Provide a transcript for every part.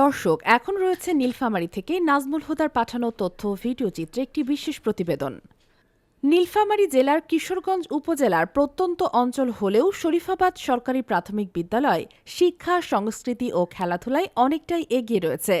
দর্শক, এখন রয়েছে নীলফামারী থেকে নাজমুল হুদার পাঠানো তথ্য ভিডিও চিত্রে একটি বিশেষ প্রতিবেদন। নীলফামারী জেলার কিশোরগঞ্জ উপজেলার প্রত্যন্ত অঞ্চল হলেও শরীফাবাদ সরকারি প্রাথমিক বিদ্যালয় শিক্ষা, সংস্কৃতি ও খেলাধুলায় অনেকটাই এগিয়ে রয়েছে।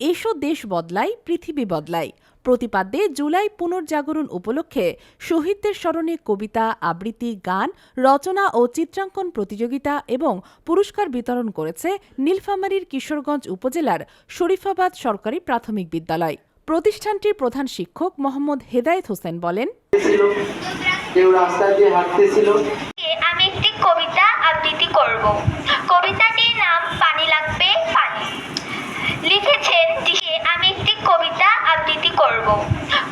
এসো দেশ বদলায় পৃথিবী বদলায় প্রতিপাদ্যে জুলাই পুনর্জাগরণ উপলক্ষে শহীদদের স্মরণে কবিতা আবৃত্তি গান রচনা ও চিত্রাঙ্কন প্রতিযোগিতা এবং পুরস্কার বিতরণ করেছে নীলফামারীর কিশোরগঞ্জ উপজেলার শরীফাবাদ সরকারি প্রাথমিক বিদ্যালয়। প্রতিষ্ঠানটির প্রধান শিক্ষক মোহাম্মদ হেদায়েত হোসেন বলেন কেউ রাস্তা দিয়ে হাঁটতেছিল। আমি একটি কবিতা আবৃত্তি করব কবিতাটির নাম পানি লাগবে পানি লিখেছেন দিশে আমি একটি কবিতা আবৃত্তি করব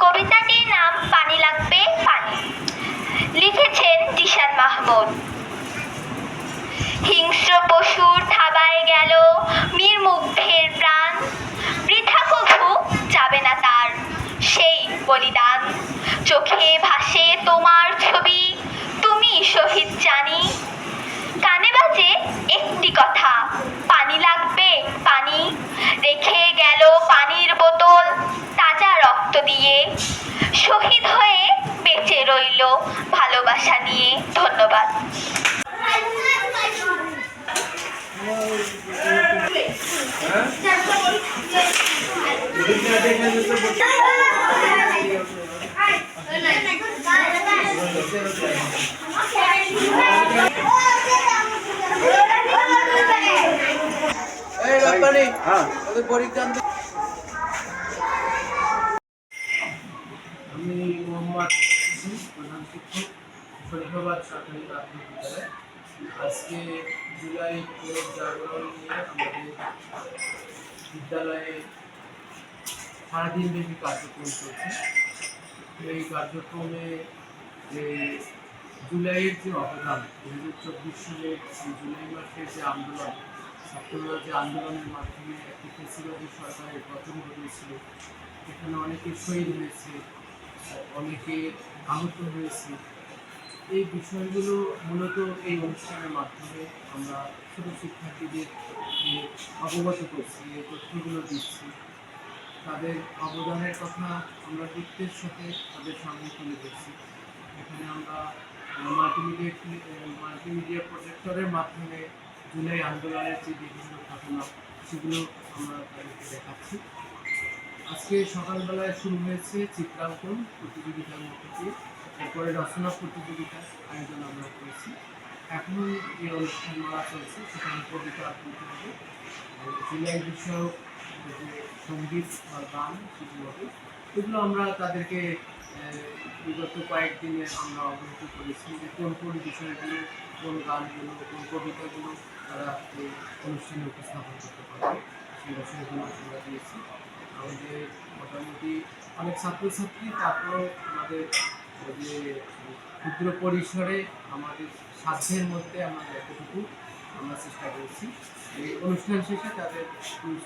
কবিতাটির নাম পানি লাগবে পানি লিখেছেন দিশান মাহমুদ পশুর থাবায় গেল মীর মুগ্ধের প্রাণ। বৃথা কভু যাবে না তার সেই বলিদান। চোখে ভাসে তোমার ছবি, তুমি শহীদ জানি। কানে বাজে একটি কথা, পানি লাগবে পানি। রেখে গেল পানির বোতল তাজা রক্ত দিয়ে। শহীদ হয়ে বেঁচে রইল ভালোবাসা নিয়ে, ধন্যবাদ এই রপ্তানি ওদের পরিত্রাণ দি- আমি মোহাম্মদ প্রধান শিক্ষক শরীফাবাদ সরকারি প্রাথমিক বিদ্যালয় আজকে জুলাই পুনর্জাগরণ নিয়ে আমাদের বিদ্যালয়ে সারাদিন ব্যাপী কার্যক্রম চলছে। এই কার্যক্রমে যে জুলাইয়ের যে অবদান দু হাজার চব্বিশ সালের জুলাই মাসের যে আন্দোলন ছাত্ররা যে আন্দোলনের মাধ্যমে একটি ফেসিবাদী সরকারের পতন ঘটিয়েছিল এখানে অনেকে শহীদ হয়েছে, অনেকে আহত হয়েছে। এই বিষয়গুলো মূলত এই অনুষ্ঠানের মাধ্যমে আমরা ছোট শিক্ষার্থীদের অবগত করছি, এই তথ্যগুলো দিচ্ছি। তাদের অবদানের কথা আমরা বৃত্তের সাথে তাদের সামনে তুলে ধরছি। এখানে আমরা মাল্টিমিডিয়া মাল্টিমিডিয়া প্রজেক্টরের মাধ্যমে জুলাই আন্দোলনের যে বিভিন্ন ঘটনা, সেগুলো আমরা তাদেরকে দেখাচ্ছি। আজকে সকালবেলায় শুরু হয়েছে চিত্রাঙ্কন প্রতিযোগিতার মধ্যে দিয়ে। এরপরে রচনা প্রতিযোগিতা আয়োজন আমরা করেছি। এখন যে অনুষ্ঠানমালা চলছে, সেখানে কবিতা আবৃত্তি হবে। জুলাই বিষয়ক সংগীত বা গান হবে। এগুলো আমরা তাদেরকে বিগত কয়েকদিনে আমরা অবহিত করেছি যে কোন কোন বিষয়গুলো, কোন গানগুলো, কোন কবিতাগুলো তারা অনুষ্ঠানে উপস্থাপন করতে পারবে, সেই বিষয়গুলো আমরা দিয়েছি। আমাদের মোটামুটি অনেক ছাত্রছাত্রী তারপরেও আমাদের যে ক্ষুদ্র পরিসরে আমাদের সাধ্যের মধ্যে আমরা যতটুকু আমরা চেষ্টা করেছি। এই অনুষ্ঠান শেষে তাদের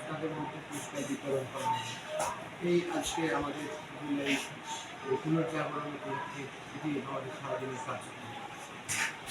তাদের মধ্যে পুরস্কার বিতরণ করা হবে। এই আজকে আমাদের জুলাই পুনর্জাগরণ উপলক্ষে এটি আমাদের সারাদিনের কার্যক্রম